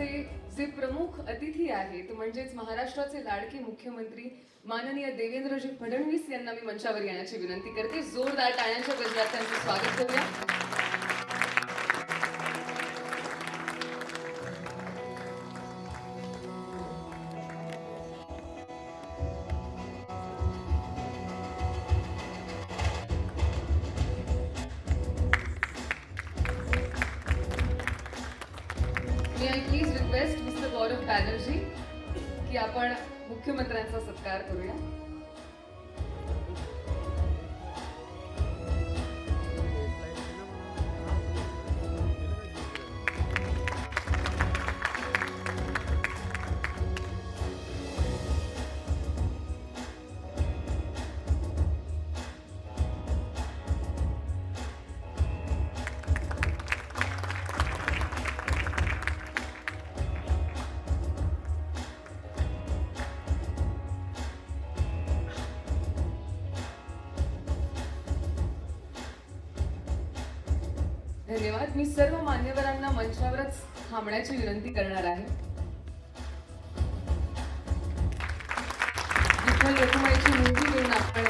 आजचे जे प्रमुख अतिथी आहेत म्हणजेच महाराष्ट्राचे लाडके मुख्यमंत्री माननीय देवेंद्रजी फडणवीस यांना मी मंचावर येण्याची विनंती करते. जोरदार टाळ्यांच्या गजरात त्यांचं स्वागत करूया. रिक्वेस्ट मिस्टर गौरव बॅनर्जी की आपण मुख्यमंत्र्यांचा सत्कार करूया. धन्यवाद. मी सर्व मान्यवरांना मंचावरच थांबण्याची विनंती करणार आहे. विठ्ठल रखुमाईची घेऊन आपण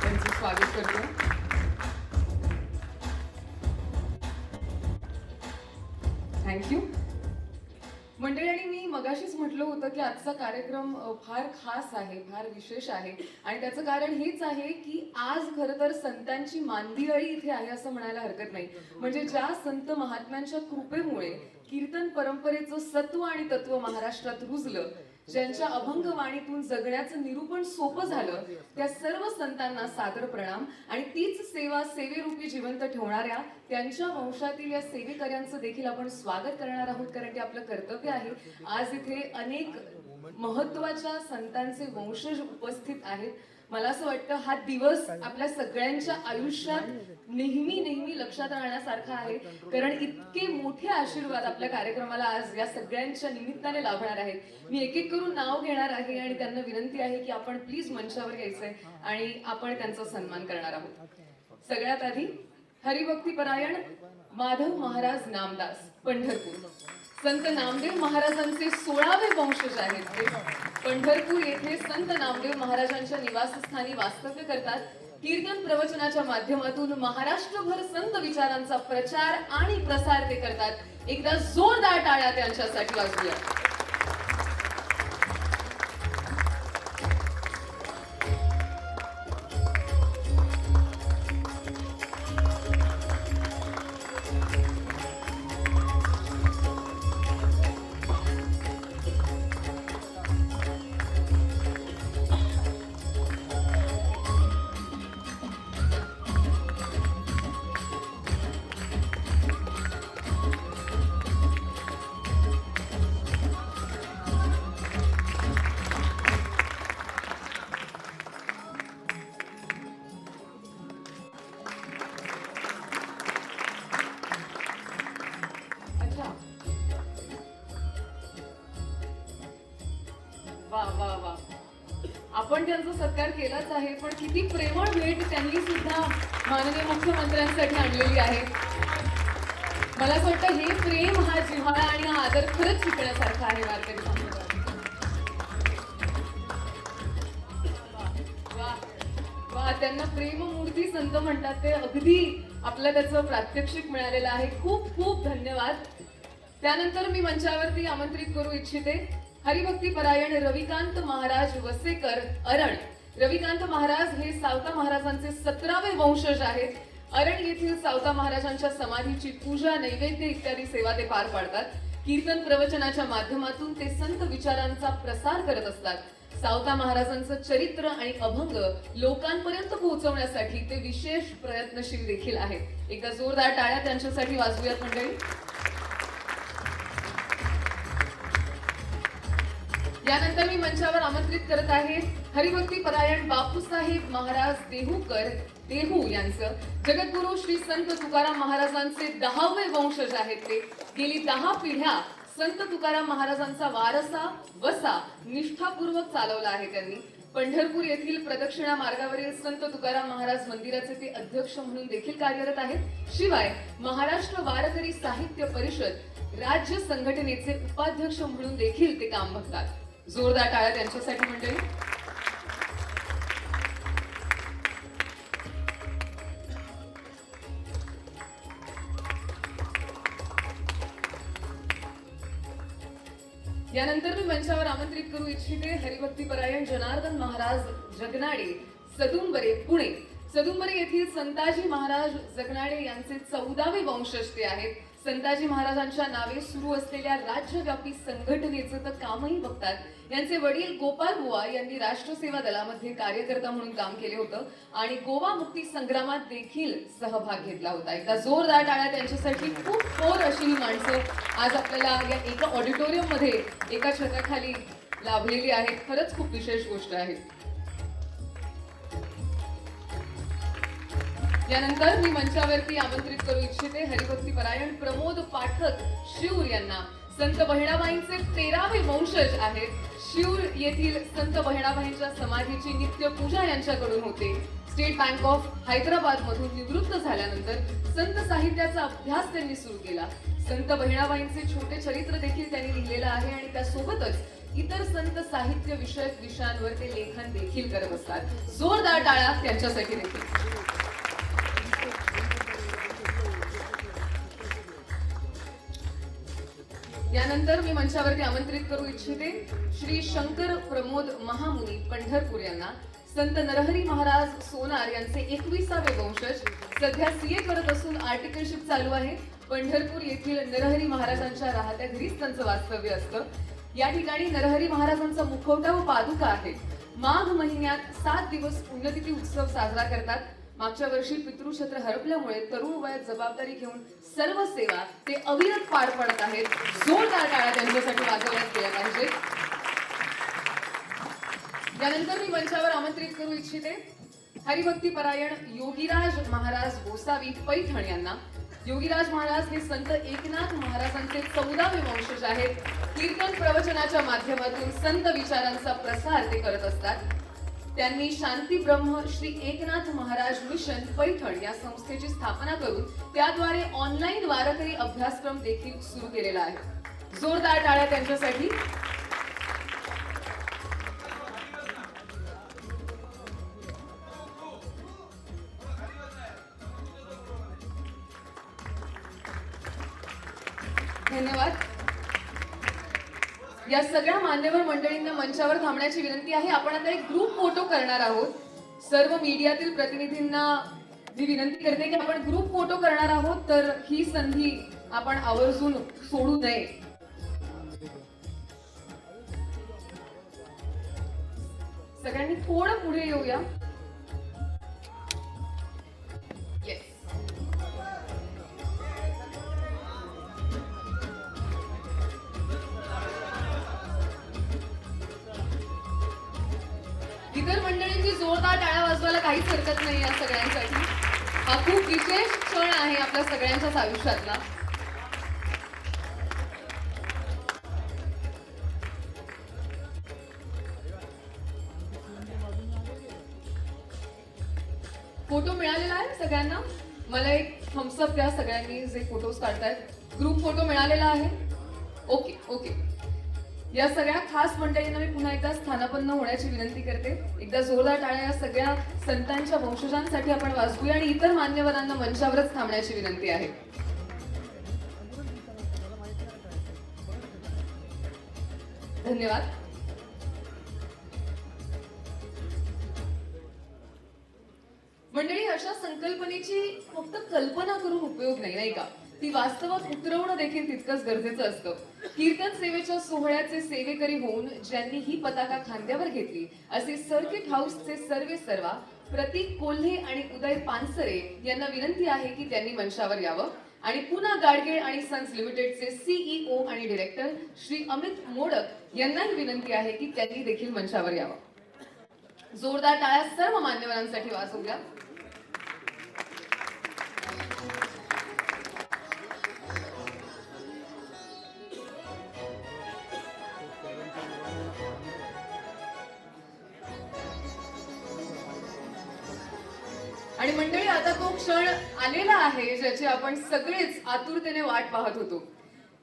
त्यांचं स्वागत करतो. थँक्यू मंडळी आणि मी मगाशीच म्हटलं होतं की आजचा कार्यक्रम फार खास आहे फार विशेष आहे. आणि त्याचं कारण हेच आहे की आज खरं तर संतांची मांदियाळी इथे आहे असं म्हणायला हरकत नाही. म्हणजे ज्या संत महात्म्यांच्या कृपेमुळे कीर्तन परंपरेचं सत्व आणि तत्व महाराष्ट्रात रुजलं. ज्यांच्या अभंग वाणीतून जगण्याचं निरूपण सोपं झालं त्या सर्व संतांना सादर प्रणाम आणि तीच सेवा सेवेरूपी जिवंत ठेवणाऱ्या त्यांच्या वंशातील या सेवेकऱ्यांचं देखील आपण स्वागत करणार आहोत कारण ते आपलं कर्तव्य आहे. आज इथे अनेक महत्त्वाच्या संतांचे वंशज उपस्थित आहेत. मला असं वाटतं हा दिवस आपल्या सगळ्यांच्या आयुष्यात नेहमी नेहमी लक्षात राहण्यासारखा आहे. कारण इतके मोठे आशीर्वाद आपल्या कार्यक्रमाला आज या सगळ्यांच्या निमित्ताने लाभणार आहेत. मी एक एक करून नाव घेणार आहे आणि त्यांना विनंती आहे की आपण प्लीज मंचावर यायचंय आणि आपण त्यांचा सन्मान करणार आहोत. सगळ्यात आधी हरिभक्तीपरायण माधव महाराज नामदास पंढरपूर. संत नामदेव महाराजांचे सोळावे वंशज आहेत ते. पंढरपूर येथे संत नामदेव महाराजांच्या निवासस्थानी वास्तव्य करतात. कीर्तन प्रवचनाच्या माध्यमातून महाराष्ट्रभर संत विचारांचा प्रचार आणि प्रसार ते करतात. एकदा जोरदार टाळ्या त्यांच्यासाठी वाजूया त्यांचा सत्कार केलाच आहे पण किती प्रेमळ भेट त्यांनी सुद्धा माननीय मुख्यमंत्र्यांसाठी आणलेली आहे. मला असं वाटतं हे प्रेम हा जिव्हाळा आणि हा आदर खरंच शिकण्यासारखा आहे वारकरी समाजात वा त्यांना प्रेममूर्ती संत म्हणतात ते अगदी आपलं त्याचं प्रात्यक्षिक मिळालेलं आहे. खूप खूप धन्यवाद. त्यानंतर मी मंचावरती आमंत्रित करू इच्छिते. हरिभक्ती परायण रविकांत महाराज वसेकर अरण. रविकांत महाराज हे सावता महाराजांचे सतरावे वंशज आहेत. अरण येथील सावता महाराजांच्या समाधीची पूजा नैवेद्य इत्यादी सेवा ते पार पाडतात. कीर्तन प्रवचनाच्या माध्यमातून ते संत विचारांचा प्रसार करत असतात. सावता महाराजांचं चरित्र आणि अभंग लोकांपर्यंत पोहोचवण्यासाठी ते विशेष प्रयत्नशील देखील आहेत. एकदा जोरदार टाळ्या त्यांच्यासाठी वाजवूयात मंडळी. यानंतर मी मंचावर आमंत्रित करत आहे हरिभक्ती परायण बापूसाहेब महाराज देहूकर देहू यांचं. जगद्गुरु श्री संत तुकाराम महाराजांचे दहावे वंशज आहेत ते. गेली दहा पिढ्या संत तुकाराम महाराजांचा वारसा वसा निष्ठापूर्वक चालवला आहे त्यांनी. पंढरपूर येथील प्रदक्षिणा मार्गावरील संत तुकाराम महाराज मंदिराचे ते अध्यक्ष म्हणून देखील कार्यरत आहेत. शिवाय महाराष्ट्र वारकरी साहित्य परिषद राज्य संघटनेचे उपाध्यक्ष म्हणून देखील ते काम बघतात. जोरदार टाळ्या त्यांच्यासाठी मंडळी यानंतर मी मंचावर आमंत्रित करू इच्छिते हरिभक्तीपरायण जनार्दन महाराज जगनाडे सदुंबरे पुणे. सदुंबरे येथील संताजी महाराज जगनाडे यांचे चौदावे वंशज ते आहेत. संताजी महाराजांच्या नावे सुरू असलेल्या राज्यव्यापी संघटनेचं तर कामही बघतात. यांचे वडील गोपाल बुवा यांनी राष्ट्रसेवा दलामध्ये कार्यकर्ता म्हणून काम केले होतं आणि गोवा मुक्ती संग्रामात देखील सहभाग घेतला होता. एकदा जोरदार टाळ्या त्यांच्यासाठी खूप फोर अशी ही माणसं आज आपल्याला या एका ऑडिटोरियममध्ये एका छताखाली लाभलेली आहेत. खरंच खूप विशेष गोष्ट आहे. यानंतर मी मंचावरती आमंत्रित करू इच्छिते हरिभक्ती परायण प्रमोद पाठक शिऊर यांना. संत बहिणाबाईंचे तेरावे वंशज आहेत. शिऊर येथील संत बहिणाबाईंच्या समाधीची नित्य पूजा यांच्याकडून होते. स्टेट बँक ऑफ हैदराबाद मधून निवृत्त झाल्यानंतर संत साहित्याचा अभ्यास त्यांनी सुरू केला. संत बहिणाबाईंचे छोटे चरित्र देखील त्यांनी लिहिलेलं आहे आणि त्यासोबतच इतर संत साहित्य विषयक विषयांवर ते लेखन देखील करत असतात. जोरदार टाळा त्यांच्यासाठी देखील. यानंतर मी मंचावरती आमंत्रित करू इच्छिते श्री शंकर प्रमोद महामुनी पंढरपूर यांना. संत नरहरी महाराज सोनार यांचे एकविसावे वंशज. सध्या सीए करत असून आर्टिकलशिप चालू आहे. पंढरपूर येथील नरहरी महाराजांच्या राहत्या घरीच त्यांचं वास्तव्य असतं. या ठिकाणी नरहरी महाराजांचा मुखवटा व पादुका आहे माघ महिन्यात सात दिवस पुण्यतिथी उत्सव साजरा करतात. मागच्या वर्षी पितृक्षेत्र हरपल्यामुळे तरुण वयात जबाबदारी घेऊन सर्व सेवा ते अविरत पार पडत आहेत. जोरदार टाळ्या त्यांच्यासाठी वाजवण्यात गेल्या पाहिजेत यानंतर मी मंचावर आमंत्रित करू इच्छिते. हरिभक्ती परायण योगीराज महाराज गोसावी पैठण यांना. योगीराज महाराज हे संत एकनाथ महाराजांचे चौदावे वंशज आहेत. कीर्तन प्रवचनाच्या माध्यमातून संत विचारांचा प्रसार ते करत असतात. त्यांनी शांती ब्रह्म श्री एकनाथ महाराज मिशन पैठण या संस्थेची स्थापना करून त्याद्वारे ऑनलाईन वारकरी अभ्यासक्रम देखील सुरू केलेला आहे. जोरदार टाळ्या त्यांच्यासाठी. धन्यवाद. या सगळ्या मान्यवर मंडळींना मंचावर थांबण्याची विनंती आहे. आपण आता एक ग्रुप फोटो करणार आहोत. सर्व मीडियातील प्रतिनिधींना मी विनंती करते की आपण ग्रुप फोटो करणार आहोत तर ही संधी आपण आवर्जून सोडू नये. सगळ्यांनी थोडं पुढे येऊया. वाजवायला काहीच हरकत नाही या सगळ्यांसाठी. हा खूप विशेष क्षण आहे आपल्या सगळ्यांच्याच आयुष्यातला. फोटो मिळालेला आहे सगळ्यांना. मला एक थम्सअप द्या सगळ्यांनी जे फोटोज काढतायत. ग्रुप फोटो मिळालेला आहे. ओके ओके या सगळ्या खास मंडळींना मी पुन्हा एकदा स्थानापन्न होण्याची विनंती करते. एकदा जोरदार टाळ्या या सगळ्या संतांच्या वंशजांसाठी आपण वाचूया आणि इतर मान्यवरांना मंचावरच थांबण्याची विनंती आहे. धन्यवाद. मंडळी अशा संकल्पनेची फक्त कल्पना करून उपयोग नाही नाही का? ती वास्तवात उतरवणं देखील तितकंच गरजेचं असतं. कीर्तन सेवेच्या सोहळ्याचे सेवेकरी होऊन ज्यांनी ही पताका खांद्यावर घेतली असे सर्किट हाऊसचे सर्वे सर्वा प्रतीक कोल्हे आणि उदय पानसरे यांना विनंती आहे की त्यांनी मंचावर यावं. आणि पुन्हा गाडगेळ आणि सन्स लिमिटेडचे सीईओ आणि डिरेक्टर श्री अमित मोडक यांनाही विनंती आहे की त्यांनी देखील मंचावर यावं. जोरदार टाळ्या सर्व मान्यवरांसाठी वाजवूया. आणि मंडळी आता तो क्षण आलेला आहे ज्याची आपण सगळेच आतुरतेने वाट पाहत होतो.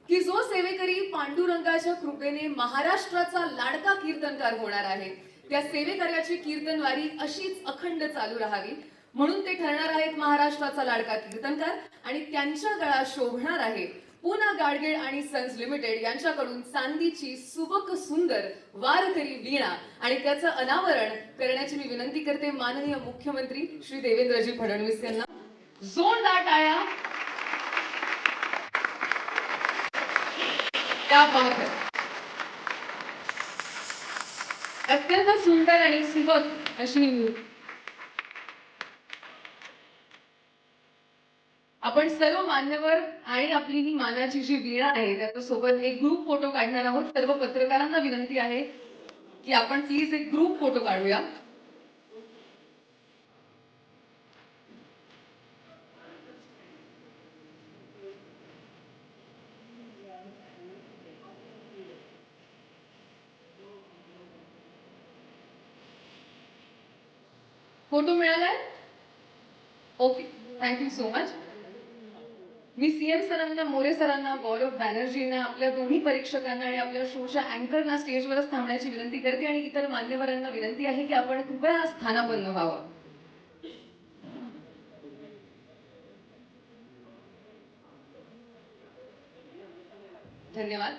की जो सेवेकरी पांडुरंगाच्या कृपेने महाराष्ट्राचा लाडका कीर्तनकार होणार आहे त्या सेवेकऱ्याची कीर्तनवारी अशीच अखंड चालू राहावी. म्हणून ते ठरणार आहेत महाराष्ट्राचा लाडका कीर्तनकार आणि त्यांच्या गळा शोभणार आहे पुना गाडगेळ आणि सन्स लिमिटेड यांच्याकडून चांदीची सुबक सुंदर वारकरी वीणा आणि त्याचं अनावरण करण्याची मी विनंती करते माननीय मुख्यमंत्री श्री देवेंद्रजी फडणवीस यांना. जोरदार टाळ्या. त्या अत्यंत सुंदर आणि सुबक अशी आपण सर्व मान्यवर आणि आपली ही मानाची जी वीणा आहे त्याच्यासोबत एक ग्रुप फोटो काढणार आहोत. सर्व पत्रकारांना विनंती आहे की आपण प्लीज एक ग्रुप फोटो काढूया. फोटो मिळालाय? Okay thank you so much me CM सरांना मोरे सरांना गौरव बॅनर्जींना आपल्या दोन्ही परीक्षकांना आणि आपल्या शोच्या अँकरना स्टेजवरच थांबण्याची विनंती करते आणि इतर मान्यवरांना विनंती आहे की आपण कृपया स्थानापन्न व्हावं. धन्यवाद.